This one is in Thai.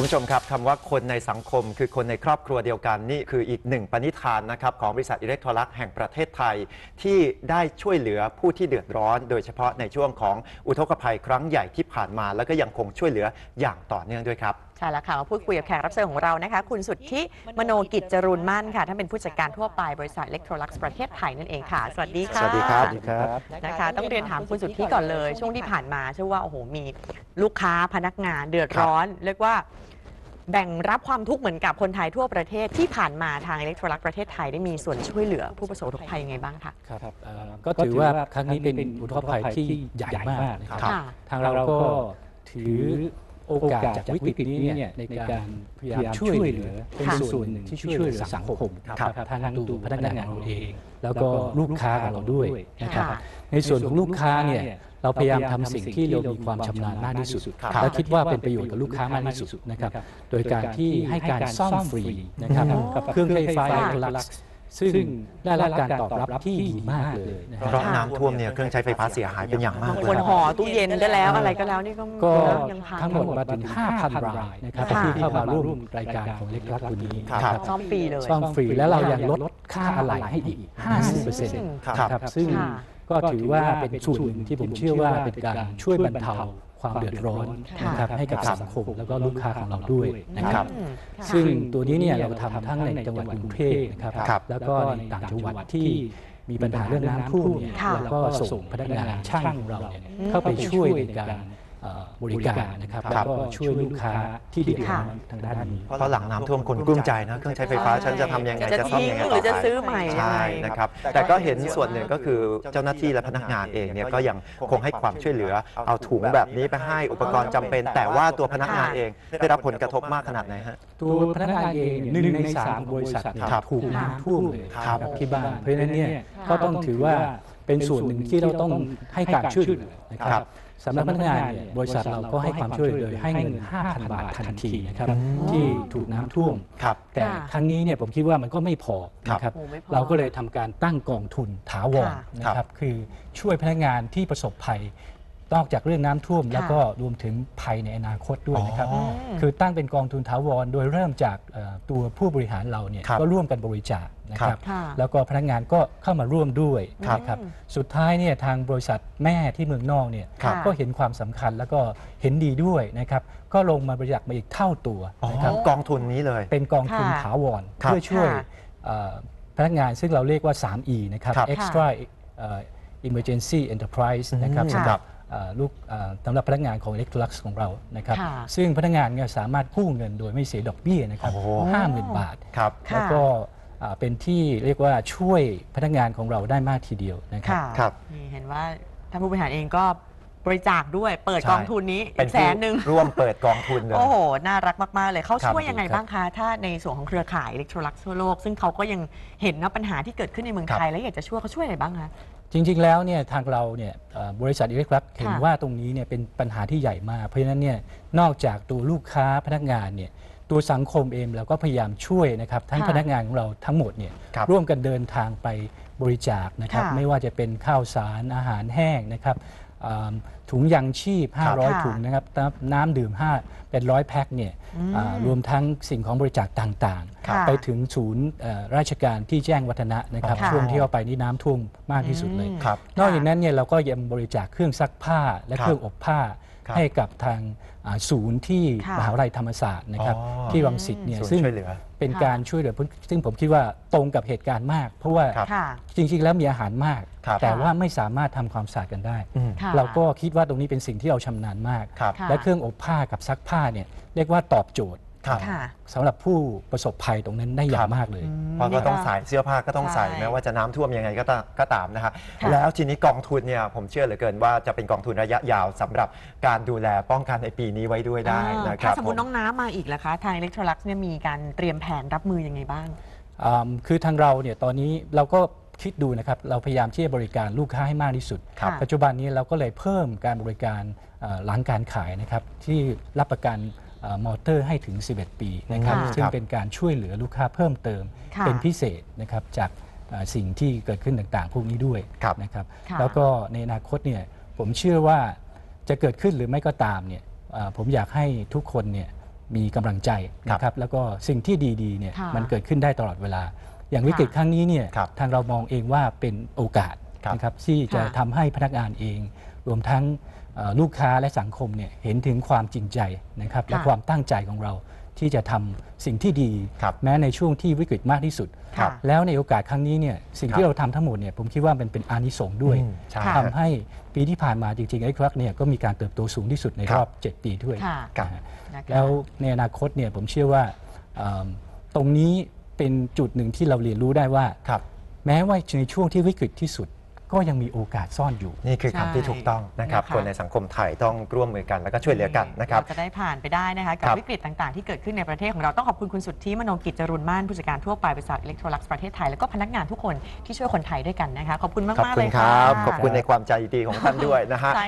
คุณผู้ชมครับคำว่าคนในสังคมคือคนในครอบครัวเดียวกันนี่คืออีกหนึ่งปณิธานนะครับของบริษัทอิเล็กโทรลักษณ์แห่งประเทศไทย ที่ได้ช่วยเหลือผู้ที่เดือดร้อน โดยเฉพาะในช่วงของอุทกภัยครั้งใหญ่ที่ผ่านมา แล้วก็ยังคงช่วยเหลืออย่างต่อเนื่องด้วยครับใช่แล้วค่ะมาพูดคุยกับแขกรับเชิญของเรานะคะ คุณสุทธิมโนกิจจรูนมั่นค่ะท่านเป็นผู้จัดการทั่วไปบริษัทเล็กโทรลักซ์ประเทศไทยนั่นเองค่ะ สวัสดีค่ะสวัสดีครับนะคะ ต้องเรียนถามคุณสุทธิก่อนเลย ช่วงที่ผ่านมาเชื่อว่าโอ้โหมีลูกค้าพนักงานเดือดร้อนเรียกว่า แบ่งรับความทุกข์เหมือนกับคนไทยทั่วประเทศที่ผ่านมาทางอิเล็กโทรลักซ์ประเทศไทยได้มีส่วนช่วยเหลือผู้ประสบอุทกภัยยังไงบ้างคะ ครับเอ่อก็ถือว่าครั้งนี้เป็นอุทกภัยที่ใหญ่มากนะครับค่ะ ทางเราก็ถือโอกาสจากวิกฤตนี้เนี่ยในการพยายามช่วยเหลือเป็นค่ะ ส่วนหนึ่งที่ช่วยเหลือสังคมครับครับทั้งตัวพนักงานเราเอง แล้วก็ลูกค้าของเราด้วยนะครับ ค่ะ ในส่วนของลูกค้าเนี่ย เราพยายามทำสิ่งที่เรามีความชำนาญมากที่สุดครับและคิดว่าเป็นประโยชน์กับลูกค้ามากที่สุดนะครับ โดยการที่ให้การซ่อมฟรีนะครับอ๋อกับเครื่องใช้ไฟฟ้าค่ะอิเล็กโทรลักซ์ ซึ่งได้รับการตอบรับที่ดีมากเลยนะคเพรับราะน้ำท่วมเนี่ยเครื่องใช้ไฟฟ้าเสียหายเป็นอย่างมากบางเลคนยห่อตู้เย็นได้แล้วอะไรก็แล้วนี่ก็ก็ยังพังทั้งหมดมาถึง 5,000 รายนะครับค่ะ ที่เข้ามาร่วมรายการของเล็กลักคุณนี้ครับนะครับซ่อมฟรีเลย ซ่อมฟรีแล้วเรายังลดค่าอะไหล่ให้อีก 50%ครับครับซึ่งค่ะ ก็ถือว่าเป็นส่วนหนึ่งที่ผมเชื่อว่าเป็นการช่วยบรรเทา ความเดือดร้อนค่ะนะครับให้กับสังคมแล้วก็ลูกค้าของเราด้วยนะครับอืมค่ะซึ่งตัวนี้เนี่ยเราทำทั้งในจังหวัดกรุงเทพนะครับครับแล้วก็ในต่างจังหวัดที่มีปัญหาเรื่องน้ำท่วมเนี่ยค่ะแล้วก็ส่งพนักงานช่างของเราเนี่ยเข้าไปช่วยในการเอ่อ บริการนะครับคแล้รับวก็ช่วยลูกค้าที่เดือดร้อนทางด้านนี้เพราะหลังน้ำท่วมคนกลุ้มใจนะเครื่องใช้ไฟฟ้าฉันจะทำยังไงจะจะซ่อมทิ้งยังไงหต่รืออจะไปซื้อใหม่ยังใช่ไงนะครับแต่ก็เห็นส่วนหนึ่งก็คือเจ้าหน้าที่และพนักงานเองเนี่ยก็ยังคงให้ความช่วยเหลือเอาถุงแบบนี้ไปให้อุปกรณ์จำเป็น แต่ว่าตัวพนักงานเองได้รับผลกระทบมากขนาดไหนฮะตัวพนักงานเองหนึ่งในสามของบริษัทเนี่ยครับถูกน้ำท่วมเลยครับที่บ้านเพราะฉะนั้นเนี่ยก็ต้องถือว่าเป็นส่วนหนึ่งที่เราต้องให้การช่วยเหลือนะคครัรับบ สำหรับพนักงานเนี่ยบริษัทเราก็ให้ความช่วยเหลือโดยให้เงิน 5,000 บาททันทีนะครับที่ถูกน้ำท่วม ครับ แต่ค่ะครั้งนี้เนี่ยผมคิดว่ามันก็ไม่พอนะครับ โอ้ไม่พอ เราก็เลยทำการตั้งกองทุนถาวรค่ะ นะครับ คือช่วยพนักงานที่ประสบภัย นอกจากเรื่องน้ำท่วม แล้วก็รวมถึงภัยในอนาคตด้วยนะครับ อ๋อคือตั้งเป็นกองทุนถาวร โดยเริ่มจากเอ่อตัวผู้บริหารเราเนี่ยครับก็ร่วมกันบริจาคนะครับค่ะแล้วก็พนักงานก็เข้ามาร่วมด้วยครับนะครับ สุดท้ายเนี่ยทางบริษัทแม่ที่เมืองนอกเนี่ยครับก็เห็นความสำคัญแล้วก็เห็นดีด้วยนะครับ ก็ลงมาบริจาคมาอีกเท่าตัวอ๋อนะครับ กองทุนนี้เลย เป็นกองทุนค่ะถาวรครับเพื่อช่วยค่ะเอ่อพนักงานซึ่งเราเรียกว่า 3E นะครับ ครับ extra เอ่อ emergency enterprise นะครับอืมสำหรับเอ่อ ลูกเอ่อสำหรับพนักงานของ Electrolux ของเรานะครับค่ะซึ่งพนักงานเนี่ยสามารถกู้เงินโดยไม่เสียดอกเบี้ยนะครับโอ้โหห้าหมื่นบาทครับค่ะแล้วก็อ่าเป็นที่เรียกว่าช่วยพนักงานของเราได้มากทีเดียวนะครับค่ะครับนี่เห็นว่าท่านผู้บริหารเองก็บริจาคด้วยเปิดใช่กองทุนนี้เป็นแสนหนึ่งผู้ร่วมเปิดกองทุนเลย โอ้โห น่ารักมาก ๆ เลยเขาครับช่วยยังไงบ้างคะ ถ้าในส่วนของเครือข่ายอิเล็กโทรลักซ์ทั่วโลก ซึ่งเขาก็ยังเห็นว่าปัญหาที่เกิดขึ้นในเมืองไทย แล้วอยากจะช่วยเขาช่วยอะไรบ้างคะ จริงๆ แล้วเนี่ยทางเราเนี่ยเอ่อบริษัทอิเล็กทรักเห็นค่ะว่าตรงนี้เนี่ยเป็นปัญหาที่ใหญ่มาก เพราะฉะนั้นเนี่ยนอกจากตัวลูกค้าพนักงานเนี่ยตัวสังคมเองเราก็พยายามช่วยนะครับทั้งค่ะพนักงานของเราทั้งหมดเนี่ยครับร่วมกันเดินทางไปบริจาคนะครับค่ะไม่ว่าจะเป็นข้าวสารอาหารแห้งนะครับอ่า ถุงยังชีพค่ะ500 ถุงนะครับน้ำน้ำดื่ม5เป็นร้อยแพ็คเนี่ยอืมอ่ารวมทั้งสิ่งของบริจาคต่างๆค่ะไปถึงศูนย์เอ่อราชการที่แจ้งวัฒนะนะครับค่ะช่วงที่เข้าไปนี่น้ำท่วมมากที่สุดเลยอืมครับนอกจากนั้นเนี่ยเราก็ยังบริจาคเครื่องซักผ้าและครับเครื่องอบผ้าครับ ให้กับทางอ่าศูนย์ที่ค่ะมหาวิทยาลัยธรรมศาสตร์นะครับอ๋อที่วังสิตเนี่ยส่วนซึ่งช่วยเหลือเป็นค่ะการช่วยเหลือซึ่งผมคิดว่าตรงกับเหตุการณ์มาก เพราะว่าครับค่ะจริง ๆ แล้วมีอาหารมากครับแต่ว่าไม่สามารถทำความสะอาดกันได้อืมค่ะเราก็คิดว่าตรงนี้เป็นสิ่งที่เราชำนาญมากครับค่ะและเครื่องอบผ้ากับซักผ้าเนี่ยเรียกว่าตอบโจทย์ ครับค่ะ สำหรับผู้ประสบภัยตรงนั้นได้อย่าครังบมากเลย เพราะก็ต้องใส่เสื้อผ้าก็ต้องใส่ใช่แม้ว่าจะน้ำท่วมยังไงก็ตามก็ตามนะฮะค่ะแล้วทีนี้กองทุนเนี่ยผมเชื่อเหลือเกินว่าจะเป็นกองทุนระยะยาวสำหรับการดูแลป้องกันในปีนี้ไว้ด้วยได้อ่านะครัถ้าบสมมติผ น้องน้ำมาอีกล่ะคะทางอิเล็กโทรลักซ์เนี่ยมีการเตรียมแผนรับมือยังไงบ้าง อ่าคือทางเราเนี่ยตอนนี้เราก็คิดดูนะครับ เราพยายามที่จะบริการลูกค้าให้มากที่สุด ครับ ปัจจุบันนี้เราก็เลยเพิ่มการบริการเอ่อหลังการขายนะครับ ที่รับประกันเอ่อ มอเตอร์ให้ถึง 11 ปีนะครับค่ะ ซึ่งเป็นการช่วยเหลือลูกค้าเพิ่มเติม ค่ะ เป็นพิเศษนะครับจากเอ่อสิ่งที่เกิดขึ้นต่างๆ พวกนี้ด้วยครับ นะครับ ค่ะ แล้วก็ในอนาคตเนี่ยผมเชื่อว่าจะเกิดขึ้นหรือไม่ก็ตามเนี่ยเอ่อผมอยากให้ทุกคนเนี่ยมีกำลังใจนะครับแล้วก็สิ่งที่ดีๆเนี่ยค่ะมันเกิดขึ้นได้ตลอดเวลา อย่างวิกฤตค่ะครั้งนี้เนี่ยครับทางเรามองเองว่าเป็นโอกาสครับนะครับที่จะค่ะ ทำให้พนักงานเอง รวมทั้งเอ่อ ลูกค้าและสังคมเนี่ยเห็นถึงความจริงใจนะครับและค่ะความตั้งใจของเราที่จะทำสิ่งที่ดีครับแม้ในช่วงที่วิกฤตมากที่สุดครับแล้วในโอกาสครั้งนี้เนี่ยสิ่งครับที่เราทำทั้งหมดเนี่ยผมคิดว่ามันเป็นอานิสงส์ด้วยอืมใช่ค่ะทำให้ปีที่ผ่านมาจริงๆไอ้ครักเนี่ยก็มีการเติบโตสูงที่สุดในครับรอบ 7 ปีด้วยค่ะครับนะฮะนะคะแล้วในอนาคตเนี่ยผมเชื่อว่าเอิ่มตรงนี้เป็นจุดหนึ่งที่เราเรียนรู้ได้ว่าครับแม้ว่าในช่วงที่วิกฤตที่สุด ก็ยังมีโอกาสซ่อนอยู่ นี่คือคำที่ถูกต้องนะครับ นะคะ คนในสังคมไทยต้องร่วมมือกันแล้วก็ช่วยเหลือกันนะครับ เราจะได้ผ่านไปได้นะคะ กับครับ วิกฤตต่างๆ ที่เกิดขึ้นในประเทศของเราต้องขอบคุณคุณสุทธิมโนกิจจรุนม่านผู้จัดการทั่วไปบริษัทอิเล็กโทรลักซ์ประเทศไทย แล้วก็พนักงานทุกคนที่ช่วยคนไทยด้วยกันนะคะ ขอบคุณขอบมากๆคุเลณยคค่ะ รับ ขอบคุณในความใจดีของท่านด้วยนะฮะ ใช่